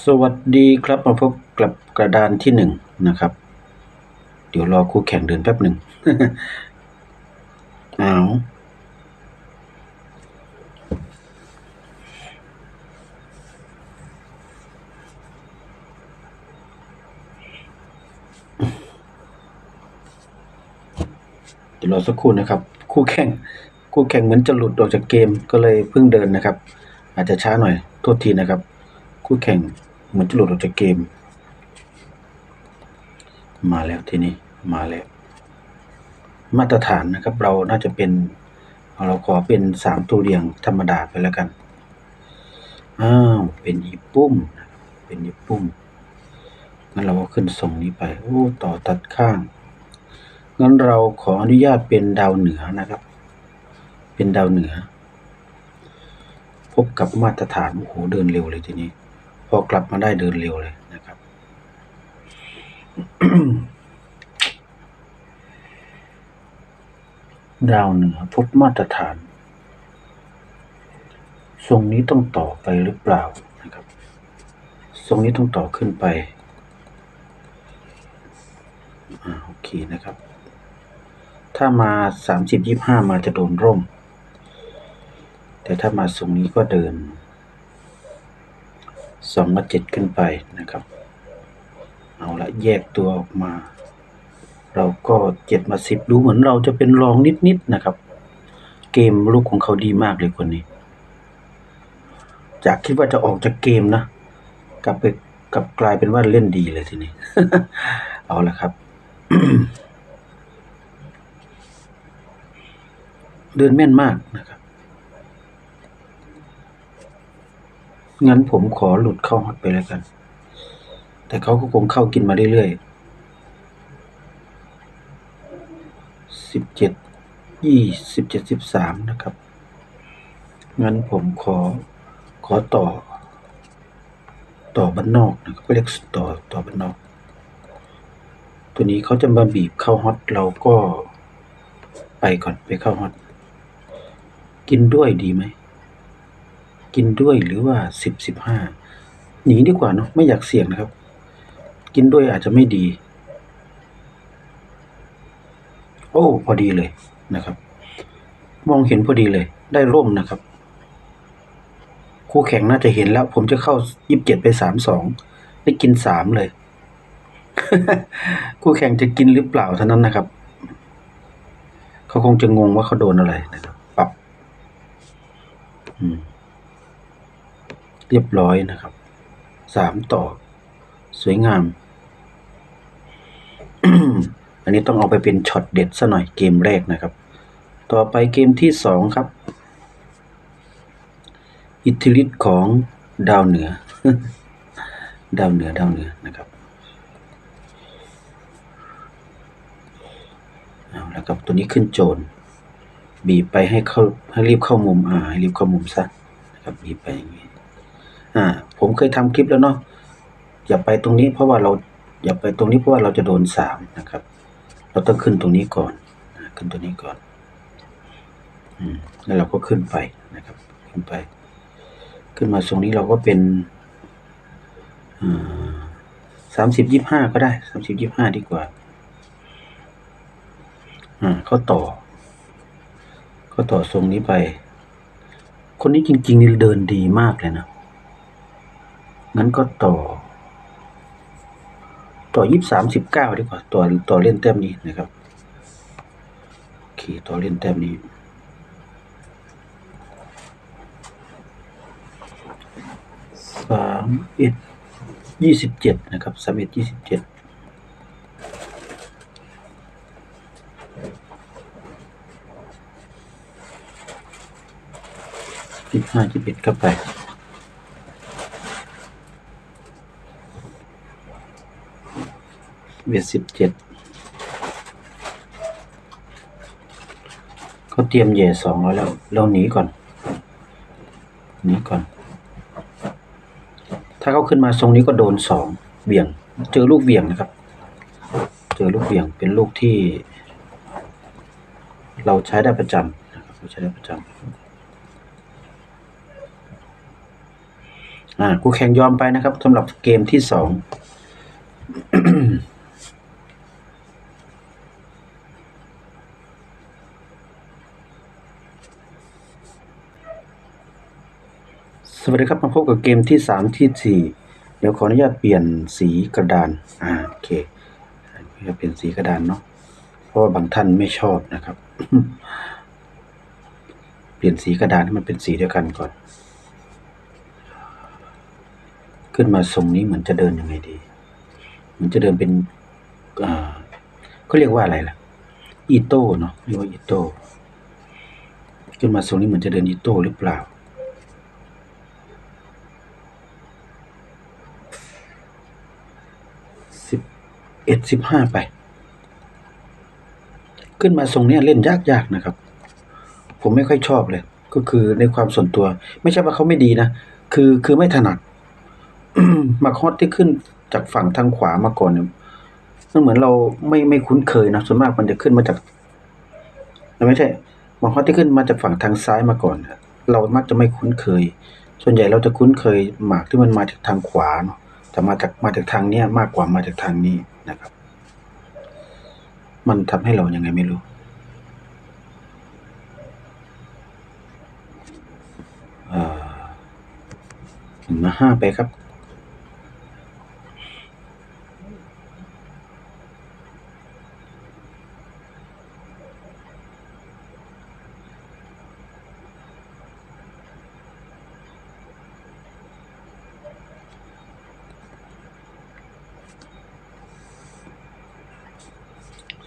สวัสดีครับมาพบกับกระดานที่หนึ่งนะครับ เดี๋ยวรอคู่แข่งเดินแป๊บหนึ่งเอาเดี๋ยวรอสักครู่นะครับ คู่แข่ง คู่แข่งเหมือนจะหลุดออกจากเกมก็เลยเพิ่งเดินนะครับ อาจจะช้าหน่อยโทษทีนะครับ คู่แข่งเหมือนจะหลุดออกจากเกม มาแล้วทีนี้มาแล้ว มาตรฐานนะครับ เราน่าจะเป็น เราขอเป็นสามตัวเรียงธรรมดาไปแล้วกัน อ้าว เป็นอีปุ้มเป็นอีปุ้มงั้นเราก็ขึ้นส่งนี้ไป โอ้ ต่อตัดข้าง งั้นเราขออนุญาตเป็นดาวเหนือนะครับ เป็นดาวเหนือ พบกับมาตรฐาน โอ้โห เดินเร็วเลยทีนี้ พอกลับมาได้เดินเร็วเลยนะครับ ดาวเหนือพบมาตรฐาน ทรงนี้ต้องต่อไปหรือเปล่านะครับ ทรงนี้ต้องต่อขึ้นไปอโอเคนะครับ ถ้ามาสามสิบยี่ห้ามาจะโดนร่ม แต่ถ้ามาทรงนี้ก็เดิน สองมาเจ็ดขึ้นไปนะครับ เอาละแยกตัวออกมา เราก็เจ็ดมาสิบดูเหมือนเราจะเป็นรองนิดๆนะครับ เกมลูกของเขาดีมากเลยคนนี้ จากคิดว่าจะออกจากเกมนะ กลับไปกลับกลายเป็นว่าเล่นดีเลยทีนี้ เอาละครับ เดินแม่นมากนะครับ งั้นผมขอหลุดเข้าฮอตไปแล้วกัน แต่เขาก็คงเข้ากินมาเรื่อยๆสิบเจ็ดยี่สิบเจ็ดสิบสามนะครับ งั้นผมขอขอต่อ ต่อบันนอกนะครับก็เรียกต่อต่อบันนอก ตัวนี้เขาจะมาบีบเข้าฮอตเราก็ไปก่อนไปเข้าฮอต กินด้วยดีไหม กินด้วยหรือว่าสิบสิบห้าหนีดีกว่าเนาะไม่อยากเสี่ยงนะครับ กินด้วยอาจจะไม่ดี โอ้พอดีเลยนะครับ มองเห็นพอดีเลย ได้ร่มนะครับ คู่แข่งน่าจะเห็นแล้ว ผมจะเข้ายี่สิบเจ็ดไปสามสองได้กินสามเลย คู่แข่งจะกินหรือเปล่าเท่านั้นนะครับ เขาคงจะงงว่าเขาโดนอะไรนะครับปรับอืม เรียบร้อยนะครับสามต่อ สวยงาม อันนี้ต้องเอาไปเป็นช็อตเด็ดซะหน่อยเกมแรกนะครับ ต่อไปเกมที่สองครับ อิทธิฤทธิ์ของดาวเหนือ ดาวเหนือดาวเหนือนะครับเอาแล้วครับตัวนี้ขึ้นโจรบีบไปให้เข้าให้รีบเข้ามุมอ่าให้รีบเข้ามุมซะนะครับบีบไปอย่างนี้ อ่า ผมเคยทำคลิปแล้วเนาะอย่าไปตรงนี้เพราะว่าเราอย่าไปตรงนี้เพราะว่าเราจะโดนสามนะครับ เราต้องขึ้นตรงนี้ก่อน ขึ้นตัวนี้ก่อนอืมแล้วเราก็ขึ้นไปนะครับ ขึ้นไป ขึ้นมาตรงนี้เราก็เป็นสามสิบยี่ห้าก็ได้สามสิบยี่ห้าดีกว่าอ่าเขาต่อเขาต่อทรงนี้ไป คนนี้จริงๆนี่เดินดีมากเลยนะ งั้นก็ต่อ ต่อยี่สามสิบเก้าดีกว่าต่อต่อเล่นแต้มนี้นะครับโอเคต่อเล่นแต้มนี้สามเอ็ดยี่สิบเจ็ดนะครับสามเอ็ดยี่สิบเจ็ดสิบห้าสิบเอ็ดเข้าไป เวทสิบเจ็ดเขาเตรียมเหย่สองแล้วเราหนีก่อนหนีก่อน ถ้าเขาขึ้นมาทรงนี้ก็โดนสองเหวี่ยง เจอลูกเหวี่ยงนะครับ เจอลูกเหวี่ยงเป็นลูกที่ เราใช้ได้ประจำนะครับเราใช้ได้ประจอ่าคู่แข่งยอมไปนะครับสำหรับเกมที่สอง วัสดีครับมาพบกับเกมที่สามที่สี่เดี๋ยวขออนุญาตเปลี่ยนสีกระดานอ่าโอเคจะเปลี่ยนสีกระดานเนาะเพราะว่าบางท่านไม่ชอบนะครับ เปลี่ยนสีกระดานให้มันเป็นสีเดียวกันก่อน ขึ้นมาทรงนี้เหมือนจะเดินยังไงดีเหมือนจะเดินเป็นอ่าเขาเรียกว่าอะไรล่ะอีโต้เนาะเรียกว่าอีโต้ขึ้นมาทรงนี้เหมือนจะเดินอีโต้หรือเปล่า สิบ เอ็ดสิบห้าไป ขึ้นมาทรงเนี้ยเล่นยากๆนะครับ ผมไม่ค่อยชอบเลย ก็คือในความส่วนตัว ไม่ใช่ว่าเขาไม่ดีนะ คือคือไม่ถนัดมาคอสที่ขึ้นจากฝั่งทางขวามาก่อนเนี่ยมันเหมือนเราไม่ไม่คุ้นเคยนะส่วนมากมันจะขึ้นมาจากไม่ใช่มาคอสที่ขึ้นมาจากฝั่งทางซ้ายมาก่อนเนี่ยเรามักจะไม่คุ้นเคย ส่วนใหญ่เราจะคุ้นเคยหมากที่มันมาจากทางขวาเนาะแต่มาจากมาจากทางเนี้ยมากกว่ามาจากทางนี้ นะครับ มันทำให้เรายังไงไม่รู้เออหนึ่งมาห้าไปครับ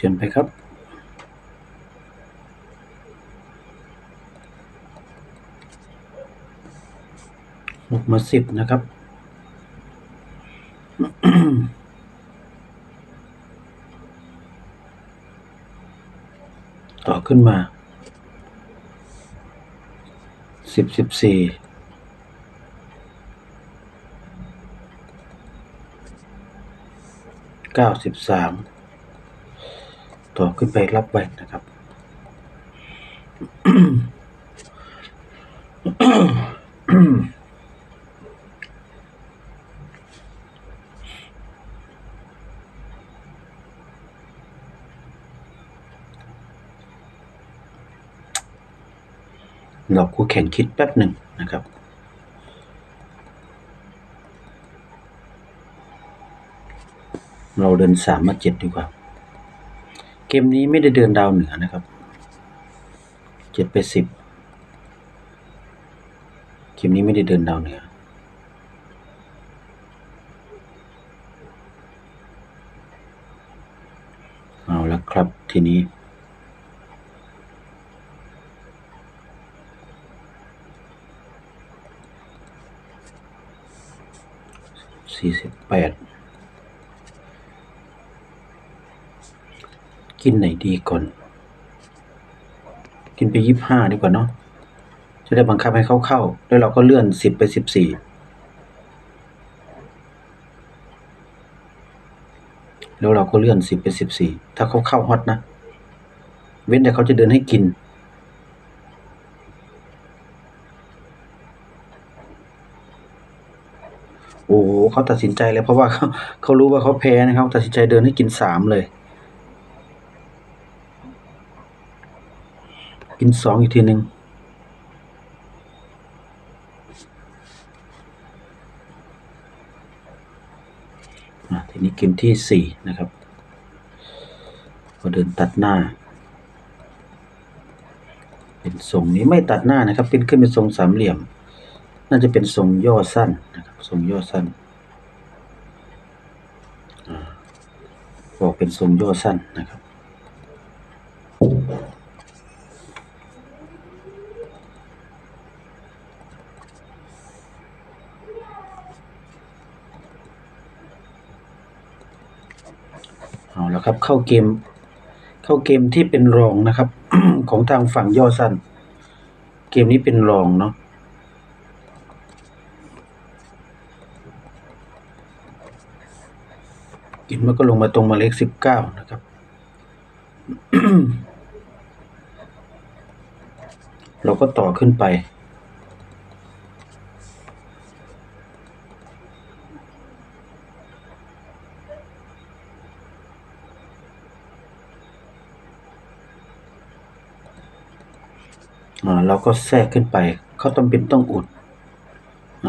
เชิญไปครับหกมาสิบนะครับต่อขึ้นมาสิบสิบสี่เก้าสิบสาม ต่อขึ้นไปรับไว้นะครับ เราคู่แข่งคิดแป๊บหนึ่งนะครับเราเดินสามมาเจ็ดดีกว่า เกมนี้ไม่ได้เดินดาวเหนือนะครับเจ็ดไปสิบเกมนี้ไม่ได้เดินดาวเหนือเอาละครับทีนี้สี่สิบแปด กินไหนดีก่อน กินไปยี่ห้าดีกว่าเนาะจะได้บังคับให้เขาเข้า แล้วเราก็เลื่อนสิบไปสิบสี่แล้วเราก็เลื่อนสิบไปสิบสี่ถ้าเขาเข้าฮอตนะ เว้นแต่เขาจะเดินให้กิน โอ้โหเขาตัดสินใจเลยเพราะว่าเขาเขารู้ว่าเขาแพ้นะครับตัดสินใจเดินให้กินสามเลย กินสองอีกทีหนึ่งทีนี้เกมที่สี่นะครับพอเดินตัดหน้า เป็นทรงนี้ไม่ตัดหน้านะครับ เป็นขึ้นเป็นทรงสามเหลี่ยม น่าจะเป็นทรงย่อสั้นนะครับทรงย่อสั้นบอกเป็นทรงย่อสั้นนะครับ เข้าเกม เข้าเกมที่เป็นรองนะครับ ของทางฝั่งย่อสั้น เกมนี้เป็นรองเนาะกินมันก็ลงมาตรงมาเลขสิบเก้านะครับเราก็ต่อขึ้นไป เราก็แทรกขึ้นไป เขาต้องเป็นต้องอุด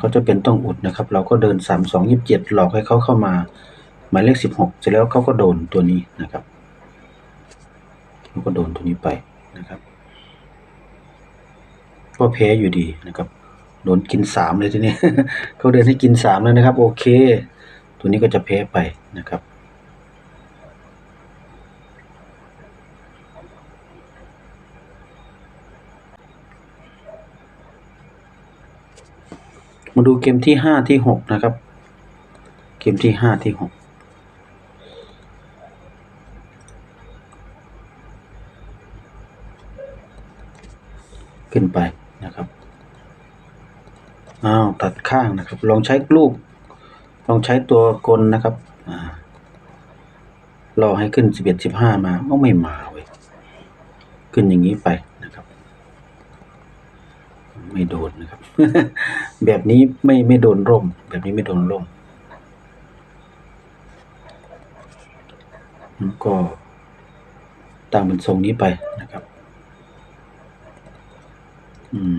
เขาจะเป็นต้องอุดนะครับ เราก็เดินสามสองยี่สิบเจ็ดหลอกให้เขาเข้ามา หมายเลขสิบหกเสร็จแล้วเขาก็โดนตัวนี้นะครับเราก็โดนตัวนี้ไปนะครับ ก็แพ้อยู่ดีนะครับ โดนกินสามเลยทีนี้ เขาเดินให้กินสามเลยนะครับ โอเค ตัวนี้ก็จะแพ้ไปนะครับ มาดูเกมที่ห้าที่หกนะครับ เกมที่ห้าที่หกขึ้นไปนะครับ อ้าว ตัดข้างนะครับ ลองใช้ลูก ลองใช้ตัวกลนะครับอ่ารอให้ขึ้นสิบเอ็ดสิบห้ามาก็ไม่มาเว้ย ขึ้นอย่างนี้ไปนะครับ ไม่โดนนะครับ แบบนี้ไม่ไม่โดนร่ม แบบนี้ไม่โดนร่ม ก็ตามเป็นทรงนี้ไปนะครับ อืม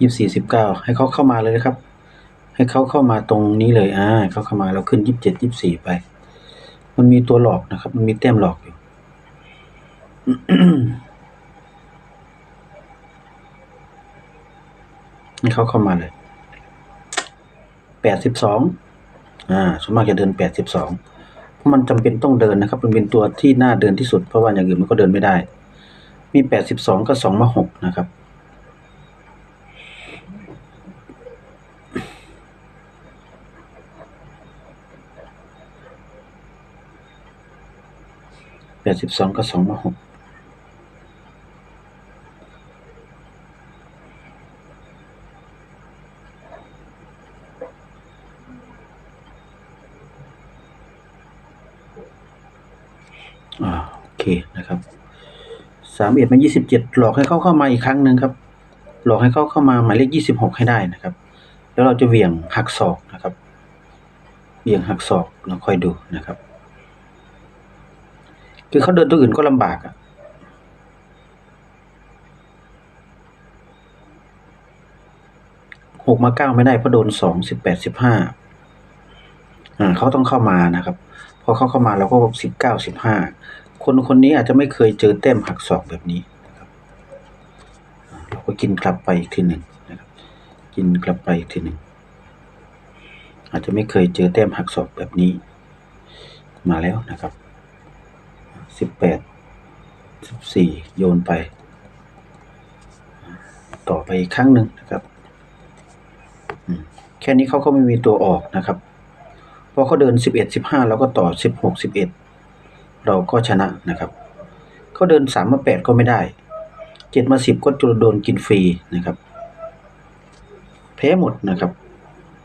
ยี่สี่สิบเก้าให้เขาเข้ามาเลยนะครับ ให้เขาเข้ามาตรงนี้เลยอ่าเขาเข้ามาเราขึ้นยี่สิบเจ็ดยี่สี่ไป มันมีตัวหลอกนะครับ มันมีแต้มหลอกอยู่ ให้เขาเข้ามาเลยแปดสิบสองอ่าส่วนมากจะเดินแปดสิบสองเพราะมันจำเป็นต้องเดินนะครับ มันเป็นตัวที่น่าเดินที่สุด เพราะว่าอย่างอื่นมันก็เดินไม่ได้ มีแปดสิบสองก็สองมาหกนะครับแปดสิบสองก็สองมาหก อ่าโอเคนะครับ สามเอ็ดมายี่สิบเจ็ดหลอกให้เขาเข้ามาอีกครั้งหนึ่งครับ หลอกให้เขาเข้ามาหมายเลขยี่สิบหกให้ได้นะครับ แล้วเราจะเหวี่ยงหักศอกนะครับเหวี่ยงหักศอกเราค่อยดูนะครับ คือเขาเดินตัวอื่นก็ลำบากอะหกมาเก้าไม่ได้เพราะโดนสองสิบแปดสิบห้าอ่าเขาต้องเข้ามานะครับ พอเขาเข้ามาเราก็สิบเก้าสิบห้า คนคนนี้อาจจะไม่เคยเจอแต้มหักศอกแบบนี้นะครับเราก็กินกลับไปอีกทีหนึ่งนะครับ กินกลับไปอีกทีหนึ่งอาจจะไม่เคยเจอแต้มหักศอกแบบนี้ มาแล้วนะครับสิบแปดสิบสี่โยนไป ต่อไปอีกครั้งหนึ่งนะครับแค่นี้เขาก็ไม่มีตัวออกนะครับพอเขาเดินสิบเอ็ดสิบห้าเราก็ต่อสิบหกสิบเอ็ด เราก็ชนะนะครับเขาเดินสามมาแปดก็ไม่ได้เจ็ดมาสิบก็จะโดนกินฟรีนะครับ แพ้หมดนะครับ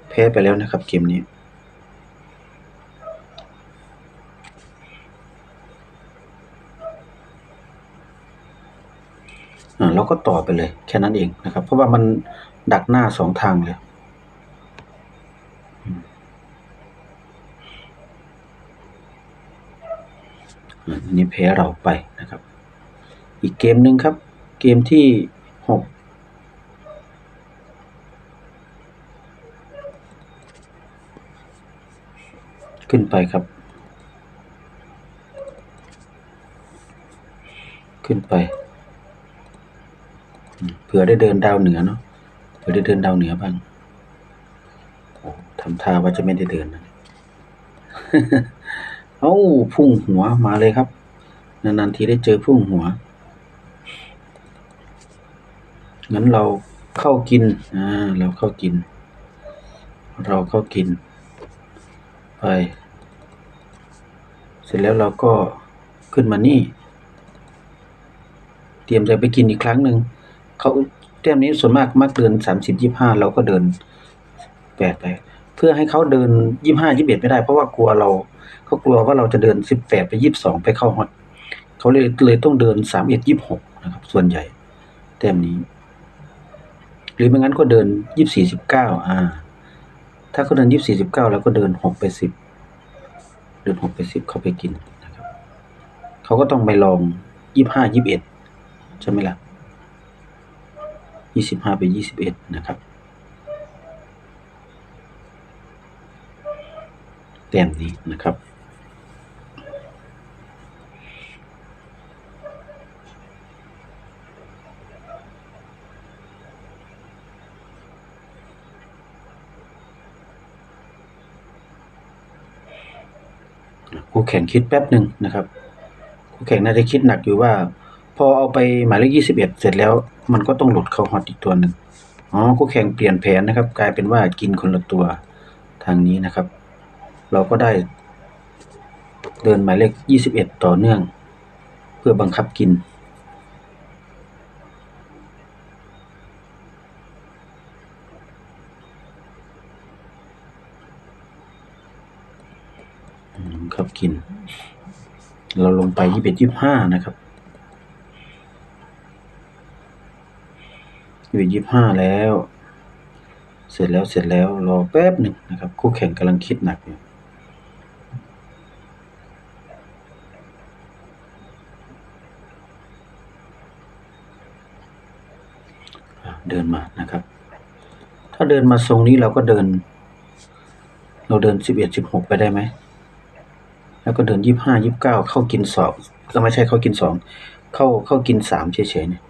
แพ้ไปแล้วนะครับเกมนี้เราก็ต่อไปเลยแค่นั้นเองนะครับ เพราะว่ามันดักหน้าสองทางเลยอืมอ่าอั นี้แพ้เราไปนะครับ อีกเกมหนึ่งครับ เกมที่หกขึ้นไปครับ ขึ้นไป เผื่อได้เดินดาวเหนือเนาะเผื่อได้เดินดาวเหนือบ้างทำท่าว่าจะไม่ได้เดินนะ เอ้า พุ่งหัวมาเลยครับ นานๆทีได้เจอพุ่งหัว งั้นเราเข้ากิน อ่า เราเข้ากิน เราเข้ากิน ไป เสร็จแล้วเราก็ขึ้นมานี่ เตรียมจะไปกินอีกครั้งหนึ่ง เขาแต้มนี้ส่วนมากมักเดินสามสิบยี่ห้าเราก็เดินแปดไปเพื่อให้เขาเดินยี่ห้ายี่เอ็ดไม่ได้เพราะว่ากลัวเราเขากลัวว่าเราจะเดินสิบแปดไปยี่สิบสองไปเข้าฮอต เขาเลยเลยต้องเดินสามเอ็ดยี่หกนะครับ ส่วนใหญ่ แต้มนี้ หรือไม่งั้นก็เดินยี่สี่สิบเก้าอ่า ถ้าเขาเดินยี่สี่สิบเก้าแล้วก็เดินหกไปสิบเดินหกไปสิบเขาไปกินนะครับเขาก็ต้องไปลองยี่ห้ายี่สิบเอ็ดใช่ไหมล่ะยี่สิบห้าไปยี่สิบเอ็ดนะครับแต้มนี้นะครับ คู่ แข่งคิดแป๊บหนึ่งนะครับคู่แข่งน่าจะคิดหนักอยู่ว่า พอเอาไปหมายเลขยี่สิบเอ็ดเสร็จแล้ว มันก็ต้องหลุดเข้าฮอตอีกตัวหนึ่งอ๋อคู่แข่งเปลี่ยนแผนนะครับ กลายเป็นว่ากินคนละตัวทางนี้นะครับ เราก็ได้ เดินหมายเลขยี่สิบเอ็ดต่อเนื่อง เพื่อบังคับกิน อืมครับ กิน เราลงไปยี่สิบเอ็ดยี่ห้านะครับยี่สิบยี่ห้าแล้ว เสร็จแล้วเสร็จแล้วรอแป๊บหนึ่งนะครับ คู่แข่งกำลังคิดหนักอยู่เดินมานะครับ ถ้าเดินมาทรงนี้เราก็เดิน เราเดินสิบเอ็ดสิบหกไปได้ไหม แล้วก็เดินยี่ห้ายี่บเก้าเข้ากินสองก็ไม่ใช่เข้ากินสองเข้าเข้ากินสามเฉยๆเนี่ย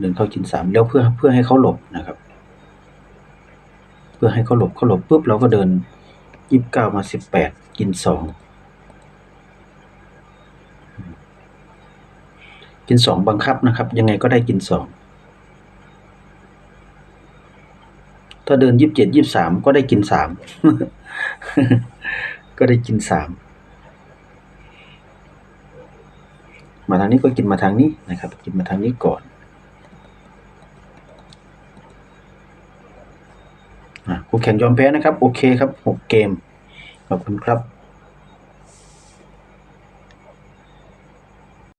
เดินเข้ากินสามแล้วเพื่อเพื่อให้เขาหลบนะครับ เพื่อให้เขาหลบเขาหลบปุ๊บเราก็เดินยี่สิบเก้ามาสิบแปดกินสองกินสองบังคับนะครับ ยังไงก็ได้กินสองถ้าเดินยี่สิบเจ็ดยี่สิบสามก็ได้กินสาม ก็ได้กินสามมาทางนี้ก็กินมาทางนี้นะครับ กินมาทางนี้ก่อนอะคู่แข่งยอมแพ้นะครับ โอเคครับหกเกม ขอบคุณครับ